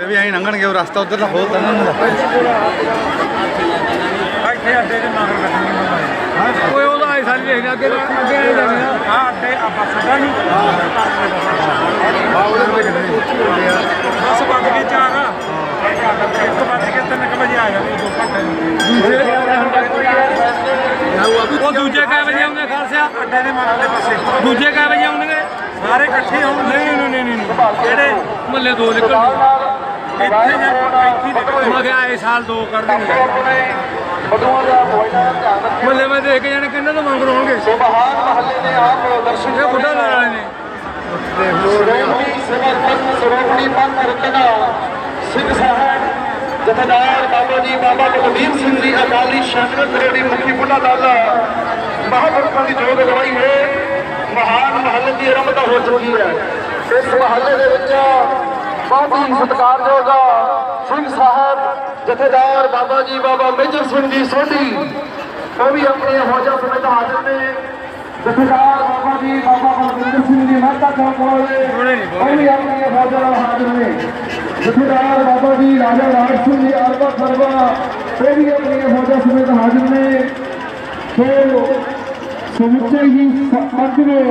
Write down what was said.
ਇਹ ਵੀ ਐਂ ਲੰਘਣਗੇ ਉਹ ਰਸਤਾ ਉਧਰ ਦਾ ਖੋਲਦਾ ਨਾ ਉਹਨਾਂ ਦਾ ਇੱਥੇ ਅੱਡੇ ਦੇ ਮਗਰ ਲੱਗਣੀ ਓਏ ਉਹਦਾ ਐ ਸਾਲੀ ਦੇਖ ਅੱਗੇ ਅੱਗੇ ਐ ਲੱਗਣਾ ਆ। ਅੱਡੇ ਆ ਬੱਸ ਅੱਡਾ ਨਹੀਂ। ਬੱਸ ਵੱਜ ਗਈ ਚਾਰ। ਇੱਕ ਵੱਜ ਕੇ ਤਿੰਨ ਕੁ ਵਜੇ ਆ ਜਾਣੀ ਦੋ ਘੰਟੇ ਨੂੰ। ਉਹ ਦੂਜੇ ਕੈ ਵਜੇ ਆਉਂਦੇ ਖਾਲਸਿਆ ਅੱਡੇ ਦੇ ਮਗਰਲੇ ਪਾਸੇ। ਦੂਜੇ ਕੈ ਵਜੇ ਆਉਣਗੇ? ਸਾਰੇ ਇਕੱਠੇ ਹੋਣ ਨਹੀਂ ਨਹੀਂ ਨਹੀਂ ਜਿਹੜੇ ਮੱਲੇ ਦੋ ਨਿਕਲ ਇੱਥੇ ਜਾਂ ਇੱਥੇ ਨਿਕਲੇ ਮੈਂ ਕਿਹਾ ਇਹ ਸਾਲ ਦੋ ਕਰ ਦੇਣਗੇ ਮੱਲੇ ਮੈਂ ਦੇਖ ਜਾਣੇ, ਕਿੰਨਾਂ ਤੋਂ ਮੰਗ ਹੋਣਗੇ ਮਹਾਨ ਮਹੱਲੇ ਨੇ ਆਪ ਦਰਸ਼ਨ ਇਹ ਬੁੱਢਾ ਨਾਲ ਵਾਲੇ ਨੇ। ਸ਼੍ਰੋਮਣੀ ਸਮਰਥਨ ਸ਼੍ਰੋਮਣੀ ਪੰਥ ਰਤਨਾ ਸਿੰਘ ਸਾਹਿਬ ਜਥੇਦਾਰ ਬਾਬਾ ਜੀ ਬਾਬਾ ਬਲਵੀਰ ਸਿੰਘ ਜੀ ਅਕਾਲੀ ਸ਼ਾਨਤ ਰੇਡੀ ਮੁਖੀ ਬੁੱਢਾ ਦਾਦਾ ਮਹਾਂਪੁਰਖਾਂ ਦੀ ਜੋਤ ਗਵਾਈ ਹੈ ਮਹਾਨ ਮਹੱਲੇ ਦੀ ਆਰੰਭਤਾ ਹੋ ਚੁੱਕੀ ਹੈ। ਇਸ ਮਹੱਲੇ ਦੇ ਵਿੱਚ ਬਹੁਤ ਹੀ ਸਤਿਕਾਰਯੋਗ ਸਿੰਘ ਸਾਹਿਬ ਜਥੇਦਾਰ ਬਾਬਾ ਜੀ ਬਾਬਾ ਮੇਜਰ ਸਿੰਘ ਜੀ ਸੋਢੀ ਉਹ ਵੀ ਆਪਣੀਆਂ ਫੌਜਾਂ ਸਮੇਤ ਹਾਜ਼ਰ ਨੇ। ਜਥੇਦਾਰ ਬਾਬਾ ਜੀ ਬਾਬਾ ਬਲਵਿੰਦਰ ਸਿੰਘ ਜੀ ਮਹਿਤਾ ਚੌਕ ਵਾਲੇ ਉਹ ਵੀ ਆਪਣੀਆਂ ਫੌਜਾਂ ਨਾਲ ਹਾਜ਼ਰ ਨੇ। ਜਥੇਦਾਰ ਬਾਬਾ ਜੀ ਰਾਜਾ ਰਾਜ ਸਿੰਘ ਜੀ ਅਰਬਾ ਖਰਬਾ ਉਹ ਵੀ ਆਪਣੀਆਂ ਫੌਜਾਂ ਸਮੇਤ ਹਾਜ਼ਰ ਨੇ। ਸੋ ਸਮੁੱਚੇ ਹੀ ਪੰਜ ਨੇ